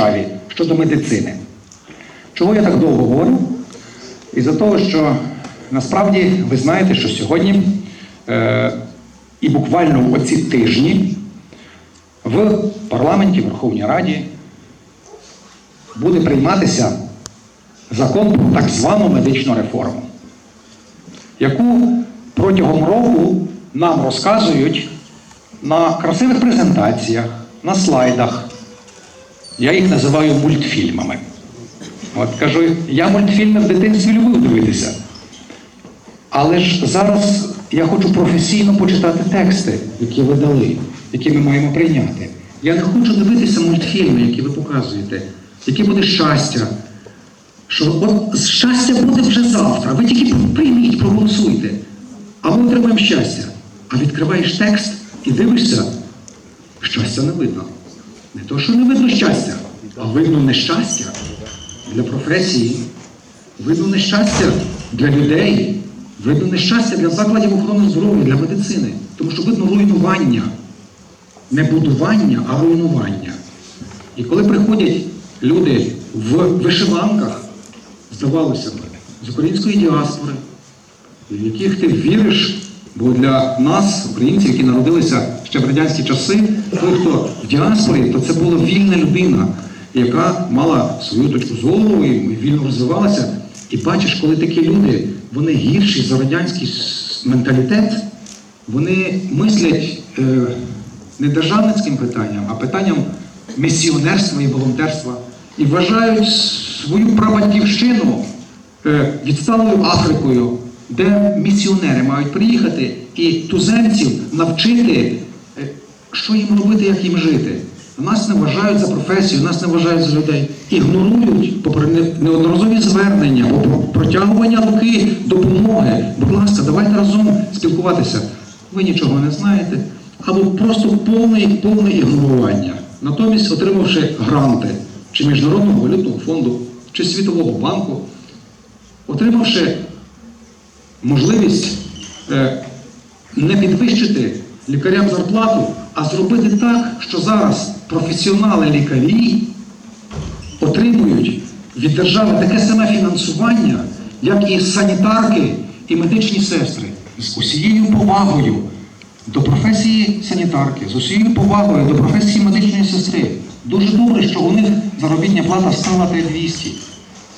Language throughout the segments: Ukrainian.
державі щодо медицини. Чого я так довго говорю? Із-за того, що насправді ви знаєте, що сьогодні е, і буквально оці тижні в парламенті, Верховній Раді буде прийматися закон про так звану медичну реформу, яку протягом року нам розказують на красивих презентаціях, на слайдах. Я їх називаю мультфільмами. От кажу, я мультфільми в дитинстві любив дивитися. Але ж зараз я хочу професійно почитати тексти, які ви дали, які ми маємо прийняти. Я не хочу дивитися мультфільми, які ви показуєте, які буде щастя. Що от щастя буде вже завтра. Ви тільки прийміть, проголосуйте. А ми отримаємо щастя. А відкриваєш текст і дивишся, щастя не видно. Не то, що не видно щастя, а видно нещастя для професії, видно нещастя для людей, видно нещастя для закладів охорони здоров'я, для медицини. Тому що видно руйнування. Не будування, а руйнування. І коли приходять люди в вишиванках, здавалося б, з української діаспори, в яких ти віриш, бо для нас, українців, які народилися ще в радянські часи, той, хто в діаспорі, то це була вільна людина, яка мала свою точку зору і вільно розвивалася. І бачиш, коли такі люди, вони гірші за радянський менталітет, вони мислять е, не державницьким питанням, а питанням місіонерства і волонтерства. І вважають свою прабатівщину е, відсталою Африкою, де місіонери мають приїхати і туземців навчити, е, що їм робити, як їм жити. Нас не вважають за професію, нас не вважають за людей. Ігнорують попри неодноразові звернення, протягування руки допомоги. Будь ласка, давайте разом спілкуватися. Ви нічого не знаєте, або просто повне, повне ігнорування. Натомість, отримавши гранти чи Міжнародного валютного фонду, чи Світового банку, отримавши можливість е, не підвищити лікарям зарплату, а зробити так, що зараз професіонали-лікарі отримують від держави таке саме фінансування, як і санітарки і медичні сестри. З усією повагою до професії санітарки, з усією повагою до професії медичної сестри. Дуже добре, що у них заробітня плата стала 3200.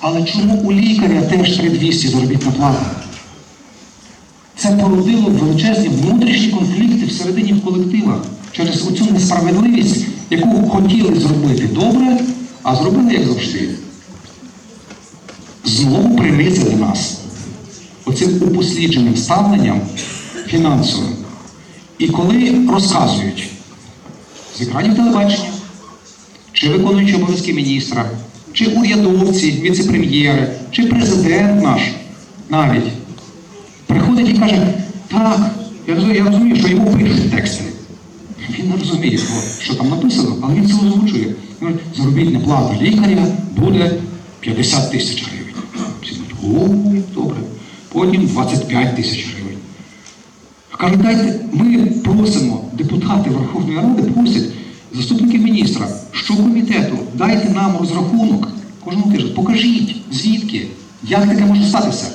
Але чому у лікаря теж 3200 заробітна плата? Це породило величезні внутрішні конфлікти всередині в колективах через оцю несправедливість, яку хотіли зробити добре, а зробили як завжди. Знову принизили нас оцим упослідженим ставленням фінансовим. І коли розказують з екранів телебачення, чи виконуючи обов'язки міністра, чи урядовці, віце-прем'єри, чи президент наш навіть приходить і каже, так, я розумію, я розумію, що йому пишуть тексти. Він не розуміє, що, там написано, але він це озвучує. Він говорить, заробітна плата лікаря буде 50 тисяч гривень. Всі кажуть, о, добре. Потім 25 тисяч гривень. Каже, дайте, ми просимо, депутати Верховної Ради просять заступників міністра, що комітету, дайте нам розрахунок кожного тижня. Покажіть, звідки, як таке може статися.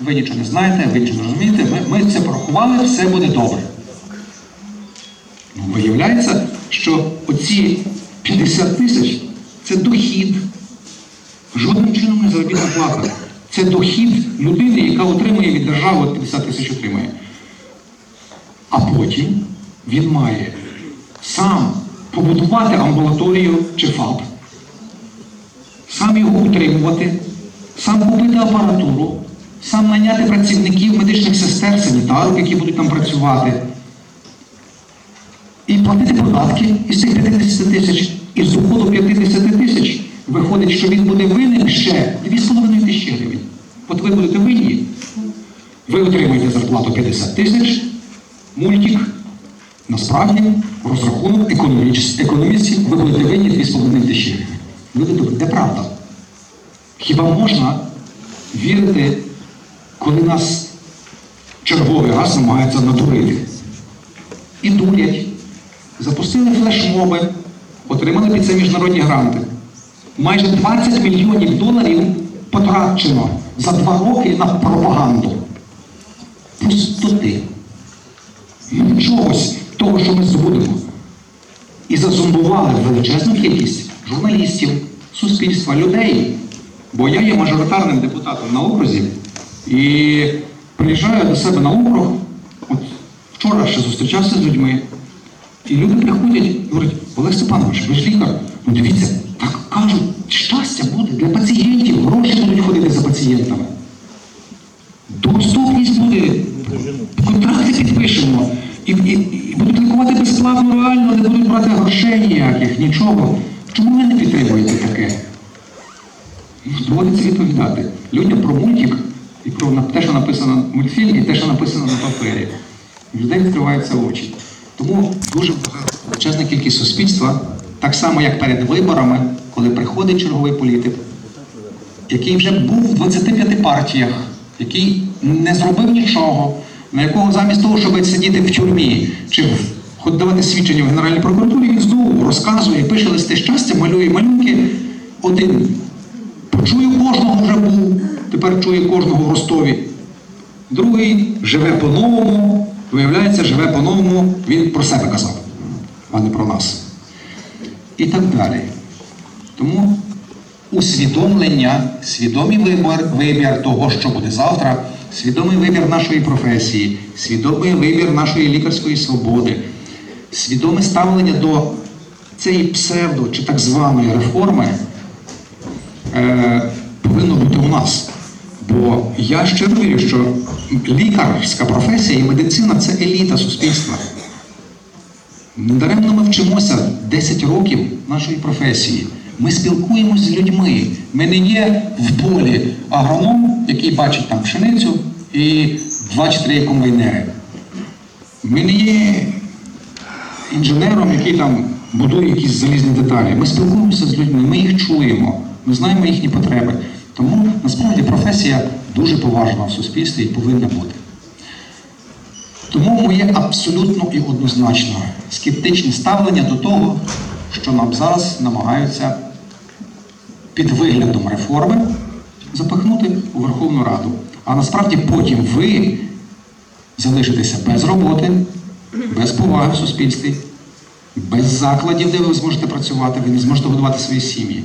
Ви нічого не знаєте, ви нічого не розумієте, ми, ми це порахували, все буде добре. Ну, виявляється, що оці 50 тисяч це дохід. Жодним чином не заробітна плата. Це дохід людини, яка отримує від держави 50 тисяч отримує. А потім він має сам побудувати амбулаторію чи ФАП, сам його утримувати, сам купити апаратуру, сам наняти працівників медичних сестер, санітарок, які будуть там працювати, і платити податки із цих 50 тисяч, і з доходу 50 тисяч виходить, що він буде винен ще 2,5 тисячі гривень. От ви будете винні, ви отримаєте зарплату 50 тисяч, мультик, насправді, розрахунок економістів, ви будете винні 2,5 тисячі гривень. Люди добрі, де правда? Хіба можна вірити, коли нас черговий раз намагаються надурити? І дурять. Запустили флешмоби, отримали під це міжнародні гранти. Майже 20 мільйонів доларів потрачено за два роки на пропаганду. Пустоти. Чогось того, що ми здобудемо. І зазомбували величезну кількість журналістів, суспільства, людей. Бо я є мажоритарним депутатом на окрузі і приїжджаю до себе на округ. От вчора ще зустрічався з людьми. І люди приходять і говорять, Олег Степанович, ви ж лікар. Ну дивіться, так кажуть, щастя буде для пацієнтів, гроші будуть ходити за пацієнтами. Доступність буде, контракти підпишемо. І, і, і будуть лікувати безплатно, реально, не будуть брати грошей ніяких, нічого. Чому ви не підтримуєте таке? Доводиться відповідати. Людям про мультик і про те, що написано в мультфільмі, і те, що написано на папері. У людей відкриваються очі. Тому дуже багато величезна кількість суспільства, так само як перед виборами, коли приходить черговий політик, який вже був в 25 партіях, який не зробив нічого, на якого замість того, щоб сидіти в тюрмі чи давати свідчення в Генеральній прокуратурі, він знову розказує, пише листи щастя, малює малюнки. Один почую кожного тепер чує кожного в Ростові. Другий живе по-новому, виявляється, живе по-новому, він про себе казав, а не про нас. І так далі. Тому усвідомлення, свідомий вибір, вибір того, що буде завтра, свідомий вибір нашої професії, свідомий вибір нашої лікарської свободи, свідоме ставлення до цієї псевдо чи так званої реформи е, повинно бути у нас. Бо я щиро вірю, що лікарська професія і медицина це еліта суспільства. Недаремно ми вчимося 10 років нашої професії. Ми спілкуємось з людьми. Ми не є в полі агроном, який бачить там пшеницю і 2-3 комбайнери. Ми не є інженером, який там будує якісь залізні деталі. Ми спілкуємося з людьми, ми їх чуємо, ми знаємо їхні потреби. Тому насправді професія дуже поважна в суспільстві і повинна бути. Тому моє абсолютно і однозначно скептичне ставлення до того, що нам зараз намагаються під виглядом реформи запихнути у Верховну Раду. А насправді потім ви залишитеся без роботи, без поваги в суспільстві, без закладів, де ви зможете працювати, ви не зможете годувати свої сім'ї.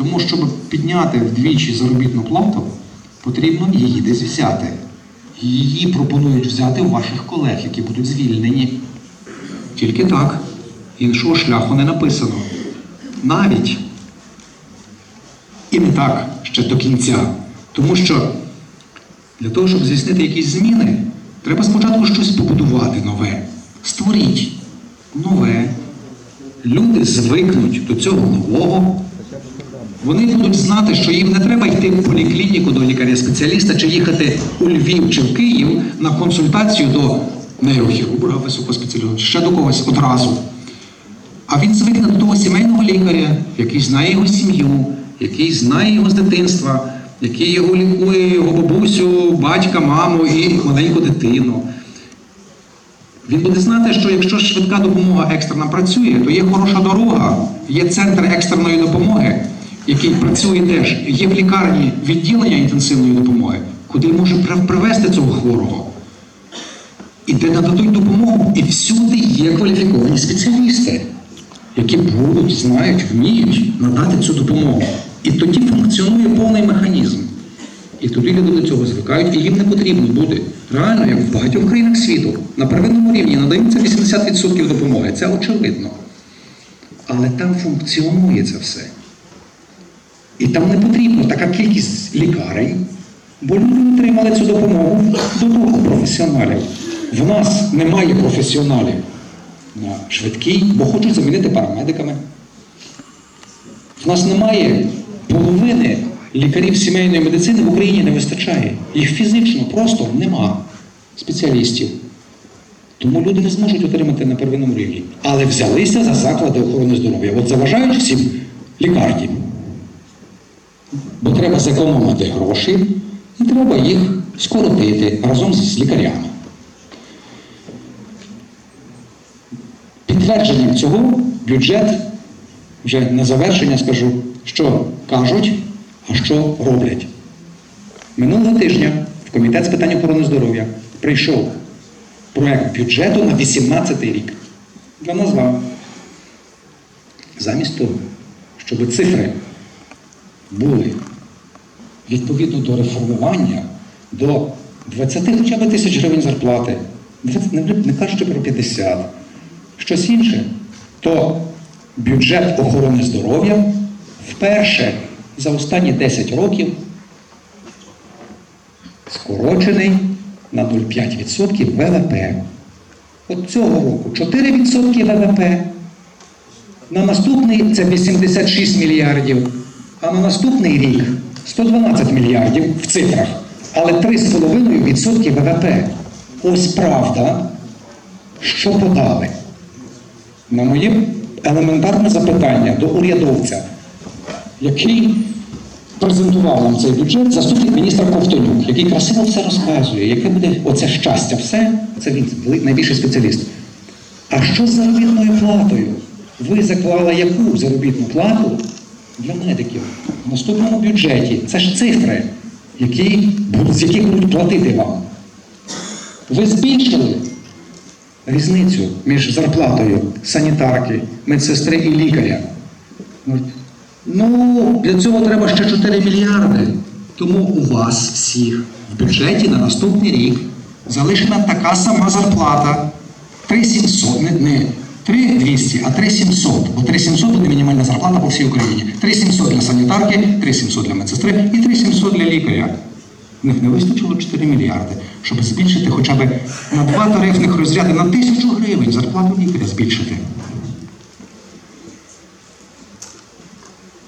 Тому, щоб підняти вдвічі заробітну плату, потрібно її десь взяти. Її пропонують взяти у ваших колег, які будуть звільнені. Тільки так. Іншого шляху не написано. Навіть і не так ще до кінця. Тому що для того, щоб здійснити якісь зміни, треба спочатку щось побудувати нове. Створіть нове. Люди звикнуть до цього нового. Вони будуть знати, що їм не треба йти в поліклініку до лікаря-спеціаліста чи їхати у Львів чи в Київ на консультацію до нейрохірурга високоспеціалізованого, ще до когось одразу. А він звикне до того сімейного лікаря, який знає його сім'ю, який знає його з дитинства, який його лікує, його бабусю, батька, маму і маленьку дитину. Він буде знати, що якщо швидка допомога екстрена працює, то є хороша дорога, є центр екстреної допомоги, який працює теж, є в лікарні відділення інтенсивної допомоги, куди може при- привезти цього хворого. І де нададуть допомогу, і всюди є кваліфіковані спеціалісти, які будуть, знають, вміють надати цю допомогу. І тоді функціонує повний механізм. І тоді люди до цього звикають, і їм не потрібно буде. Реально, як в багатьох країнах світу, на первинному рівні надаються 80% допомоги. Це очевидно. Але там функціонує це все. І там не потрібна така кількість лікарень, бо люди отримали цю допомогу до того професіоналів. В нас немає професіоналів на швидкій, бо хочуть замінити парамедиками. В нас немає половини лікарів сімейної медицини в Україні не вистачає. Їх фізично просто нема спеціалістів. Тому люди не зможуть отримати на первинному рівні. Але взялися за заклади охорони здоров'я. От заважають всім лікарні. Бо треба зекономити гроші і треба їх скоротити разом з лікарями. Підтвердженням цього бюджет вже на завершення скажу, що кажуть, а що роблять. Минулого тижня в Комітет з питань охорони здоров'я прийшов проект бюджету на 2018 рік. Нас з. Замість того, щоб цифри були відповідно до реформування до 20 хоча б тисяч гривень зарплати, 20, не, не кажучи про 50, щось інше, то бюджет охорони здоров'я вперше за останні 10 років скорочений на 0,5% ВВП. От цього року 4% ВВП. На наступний це 86 мільярдів, а на наступний рік 112 мільярдів в цифрах, але 3,5% ВВП. Ось правда, що подали. На моє елементарне запитання до урядовця, який презентував нам цей бюджет, заступник міністра Ковтонюк, який красиво все розказує, яке буде оце щастя, все, це він найбільший спеціаліст. А що з заробітною платою? Ви заклали яку заробітну плату для медиків в наступному бюджеті? Це ж цифри, які, з яких будуть платити вам. Ви збільшили різницю між зарплатою санітарки, медсестри і лікаря. Ну, для цього треба ще 4 мільярди. Тому у вас всіх в бюджеті на наступний рік залишена така сама зарплата. 3700, не, не 3200, а 3700. Бо 3700 буде мінімальна зарплата по всій Україні. 3700 для санітарки, 3700 для медсестри і 3700 для лікаря. В них не вистачило 4 мільярди, щоб збільшити хоча б на два тарифних розряди на тисячу гривень зарплату лікаря збільшити.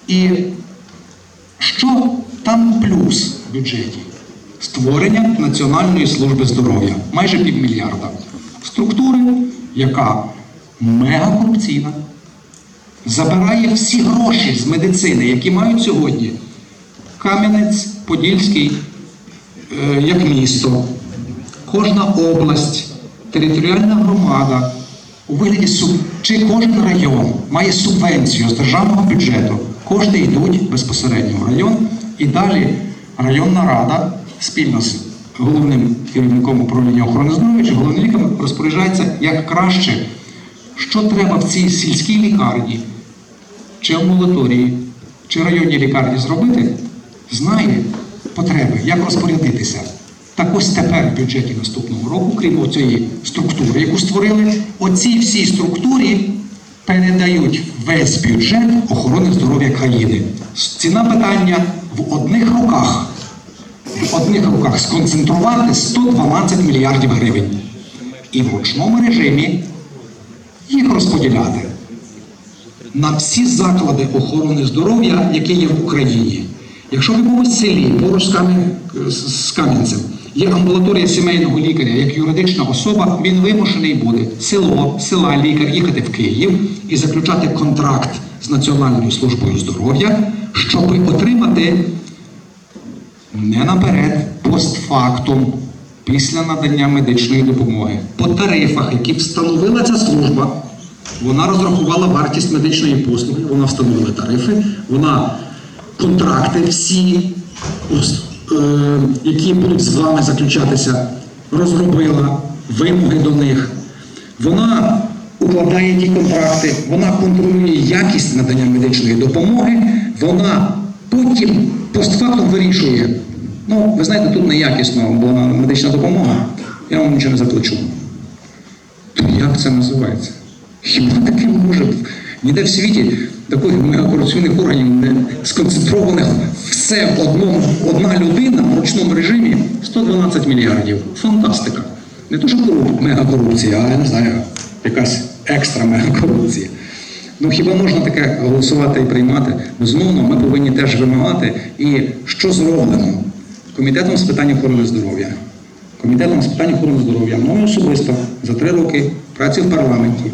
І що там плюс в бюджеті? Створення Національної служби здоров'я майже півмільярда. Структури, яка мегакорупційна, забирає всі гроші з медицини, які мають сьогодні. Кам'янець, Подільський, е, як місто, кожна область, територіальна громада у вигляді суб... чи кожен район має субвенцію з державного бюджету. Кошти йдуть безпосередньо в район, і далі районна рада спільно з головним керівником управління охорони здоров'я чи головним лікарем розпоряджається як краще, що треба в цій сільській лікарні чи амбулаторії, чи районній лікарні зробити, знає потреби, як розпорядитися. Так ось тепер в бюджеті наступного року, крім цієї структури, яку створили, оці всі структурі передають весь бюджет охорони здоров'я країни. Ціна питання в одних руках. В одних руках сконцентрувати 112 мільярдів гривень. І в ручному режимі їх розподіляти на всі заклади охорони здоров'я, які є в Україні. Якщо в якомусь селі поруч з, Кам'янцем є амбулаторія сімейного лікаря як юридична особа, він вимушений буде село, села лікар їхати в Київ і заключати контракт з Національною службою здоров'я, щоб отримати не наперед, постфактум, після надання медичної допомоги, по тарифах, які встановила ця служба. Вона розрахувала вартість медичної послуги, вона встановила тарифи, вона контракти всі, е, які будуть з вами заключатися, розробила вимоги до них. Вона укладає ті контракти, вона контролює якість надання медичної допомоги, вона потім постфактум вирішує. Ну, ви знаєте, тут неякісно була медична допомога, я вам нічого не заплачу. То як це називається? Хіба таке може б? ніде в світі таких мегакорупційних органів не сконцентрованих все в одному, одна людина в ручному режимі 112 мільярдів. Фантастика. Не то, що мегакорупція, а я не знаю, якась екстра мегакорупція. Ну хіба можна таке голосувати і приймати? Безумовно, ми повинні теж вимагати. І що зроблено комітетом з питань охорони здоров'я? Комітетом з питань охорони здоров'я мною особисто за три роки праці в парламенті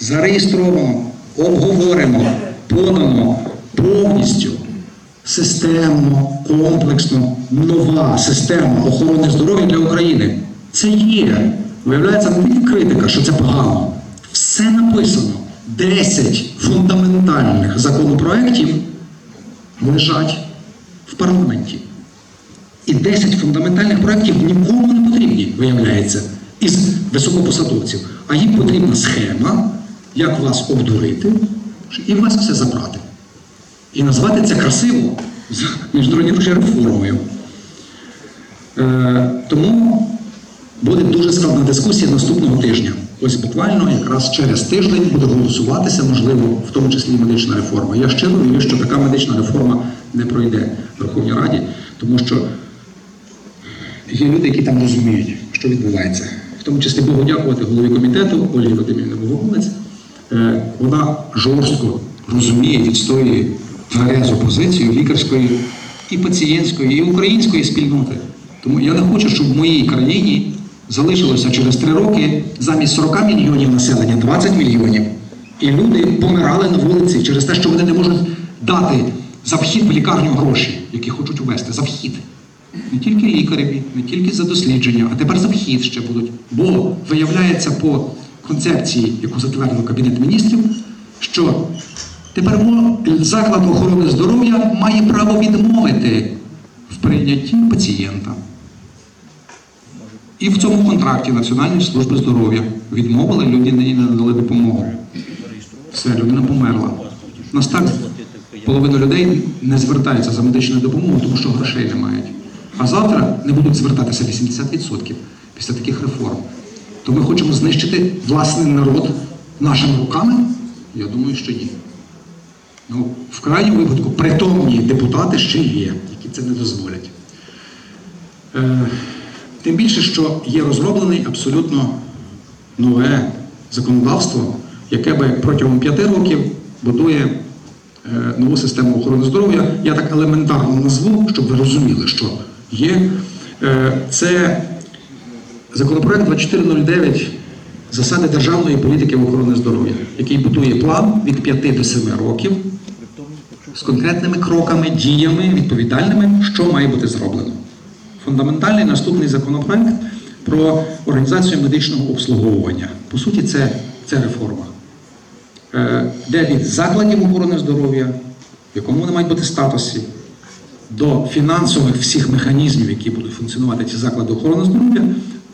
зареєстровано, обговорено, подано повністю системно, комплексно, нова система охорони здоров'я для України. Це є. Виявляється, не критика, що це погано. Все написано. 10 фундаментальних законопроєктів лежать в парламенті. І 10 фундаментальних проєктів нікому не потрібні, виявляється, із високопосадовців. А їм потрібна схема, як вас обдурити і вас все забрати. І назвати це красиво міжнародною реформою. Е, тому буде дуже складна дискусія наступного тижня. Ось буквально якраз через тиждень буде голосуватися, можливо, в тому числі і медична реформа. Я щиро вірю, що така медична реформа не пройде в Верховній Раді, тому що є люди, які там розуміють, що відбувається. В тому числі Богу дякувати голові комітету Ольгі Вадимівні Богомолець. Е, Вона жорстко розуміє, відстоює тверезу позицію лікарської і пацієнтської, і української спільноти. Тому я не хочу, щоб в моїй країні залишилося через три роки замість 40 мільйонів населення 20 мільйонів. І люди помирали на вулиці через те, що вони не можуть дати за вхід в лікарню гроші, які хочуть увести, за вхід. Не тільки лікареві, не тільки за дослідження, а тепер за вхід ще будуть. Бо виявляється по концепції, яку затвердив Кабінет міністрів, що тепер заклад охорони здоров'я має право відмовити в прийнятті пацієнта. І в цьому контракті Національної служби здоров'я відмовили людині не надали допомогу. Все, людина померла. У нас половина людей не звертається за медичною допомогою, тому що грошей не мають. А завтра не будуть звертатися 80% після таких реформ. То ми хочемо знищити власний народ нашими руками? Я думаю, що ні. Ну, в крайньому випадку притомні депутати ще є, які це не дозволять. Е, Тим більше, що є розроблений абсолютно нове законодавство, яке би протягом п'яти років будує е, нову систему охорони здоров'я. Я так елементарно назву, щоб ви розуміли, що є. Е, Це законопроект 2409 засади державної політики охорони здоров'я, який будує план від 5 до 7 років з конкретними кроками, діями, відповідальними, що має бути зроблено. Фундаментальний наступний законопроект про організацію медичного обслуговування. По суті, це, це реформа. Е, Де від закладів охорони здоров'я, в якому вони мають бути статусі, до фінансових всіх механізмів, які будуть функціонувати ці заклади охорони здоров'я,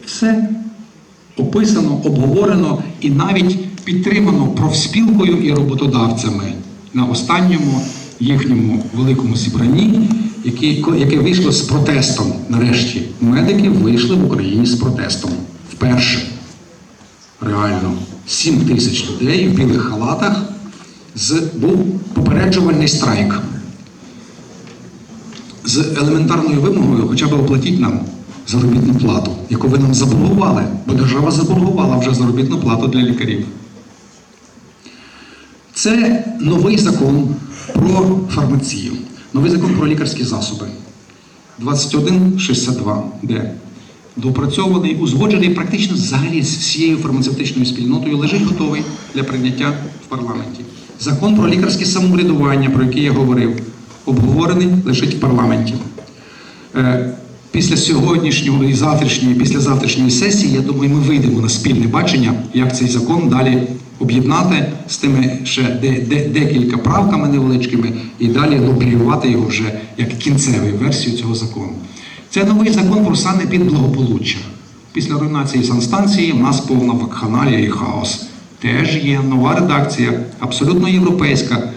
все описано, обговорено і навіть підтримано профспілкою і роботодавцями на останньому їхньому великому зібранні, яке, вийшло з протестом. Нарешті медики вийшли в Україні з протестом вперше. Реально, 7 тисяч людей в білих халатах з, був попереджувальний страйк з елементарною вимогою хоча б оплатіть нам заробітну плату, яку ви нам заборгували, бо держава заборгувала вже заробітну плату для лікарів. Це новий закон про фармацію, новий закон про лікарські засоби 2162, де доопрацьований, узгоджений практично взагалі з всією фармацевтичною спільнотою, лежить готовий для прийняття в парламенті. Закон про лікарське самоврядування, про який я говорив, обговорений, лежить в парламенті. Е, Після сьогоднішнього і завтрашньої, після завтрашньої сесії, я думаю, ми вийдемо на спільне бачення, як цей закон далі об'єднати з тими ще де, де, декілька правками невеличкими і далі лобіювати його вже як кінцеву версію цього закону. Це новий закон про санепідблагополуччя. Після руйнації санстанції в нас повна вакханалія і хаос. Теж є нова редакція, абсолютно європейська,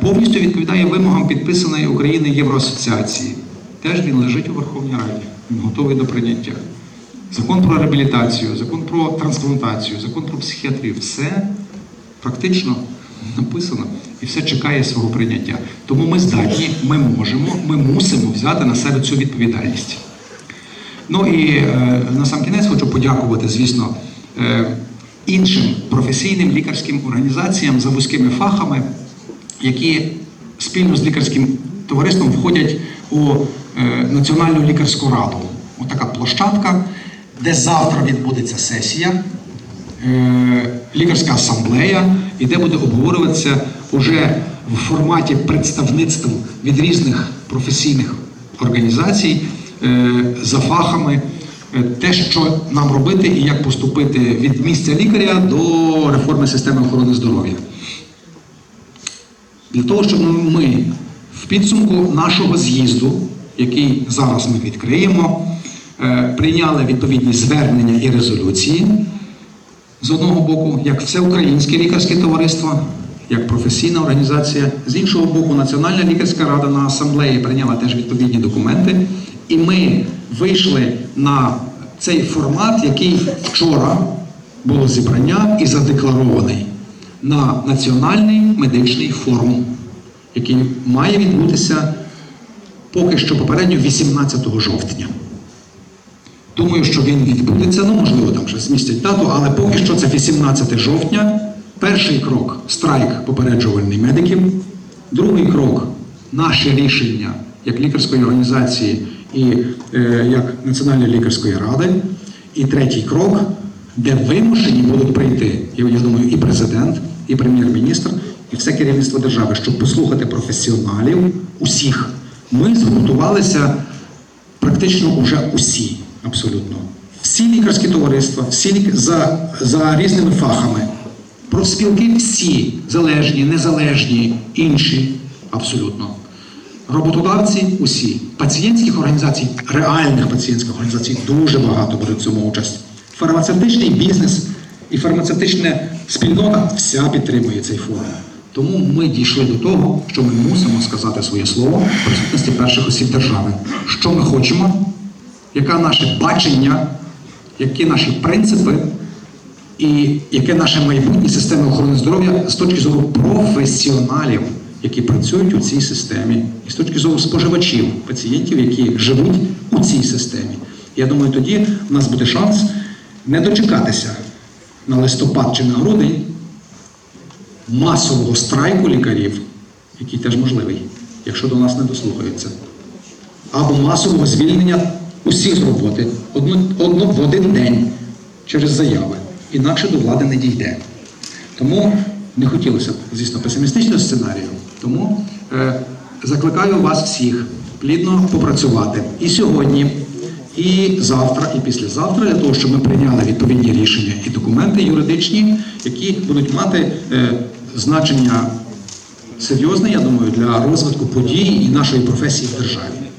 повністю відповідає вимогам підписаної України Євроасоціації. Теж він лежить у Верховній Раді, він готовий до прийняття. Закон про реабілітацію, закон про трансплантацію, закон про психіатрію все практично написано і все чекає свого прийняття. Тому ми здатні, ми можемо, ми мусимо взяти на себе цю відповідальність. Ну і е, на сам кінець хочу подякувати, звісно, е, іншим професійним лікарським організаціям за вузькими фахами, які спільно з лікарським товариством входять у е, Національну лікарську раду. Отака площадка, де завтра відбудеться сесія, е, лікарська асамблея, і де буде обговорюватися уже в форматі представництв від різних професійних організацій е, за фахами. Те, що нам робити і як поступити від місця лікаря до реформи системи охорони здоров'я. Для того, щоб ми в підсумку нашого з'їзду, який зараз ми відкриємо, е, прийняли відповідні звернення і резолюції. З одного боку, як Всеукраїнське лікарське товариство, як професійна організація, з іншого боку, Національна лікарська рада на асамблеї прийняла теж відповідні документи, і ми вийшли на цей формат, який вчора було зібрання і задекларований на Національний медичний форум, який має відбутися поки що попередньо 18 жовтня. Думаю, що він відбудеться, ну можливо, там ще змістять дату, але поки що це 18 жовтня. Перший крок страйк попереджувальний медиків. Другий крок наше рішення як лікарської організації і е, як Національної лікарської ради. І третій крок, де вимушені будуть прийти, я, думаю, і президент, і прем'єр-міністр, і все керівництво держави, щоб послухати професіоналів усіх. Ми згуртувалися практично уже усі, абсолютно. Всі лікарські товариства, всі лік... за, за різними фахами. Профспілки всі залежні, незалежні, інші, абсолютно. Роботодавці усі. Пацієнтських організацій, реальних пацієнтських організацій дуже багато беруть в цьому участь. Фармацевтичний бізнес і фармацевтична спільнота вся підтримує цей форум. Тому ми дійшли до того, що ми мусимо сказати своє слово в присутності перших осіб держави. Що ми хочемо, яке наше бачення, які наші принципи, і яке наше майбутнє системи охорони здоров'я з точки зору професіоналів, які працюють у цій системі, і з точки зору споживачів, пацієнтів, які живуть у цій системі. Я думаю, тоді в нас буде шанс не дочекатися на листопад чи на грудень масового страйку лікарів, який теж можливий, якщо до нас не дослухаються, або масового звільнення усіх з роботи одно, одно в один день через заяви. Інакше до влади не дійде. Тому не хотілося б, звісно, песимістичного сценарію. Тому е, закликаю вас всіх плідно попрацювати і сьогодні, і завтра, і післязавтра, для того, щоб ми прийняли відповідні рішення і документи юридичні, які будуть мати е, значення серйозне, я думаю, для розвитку подій і нашої професії в державі.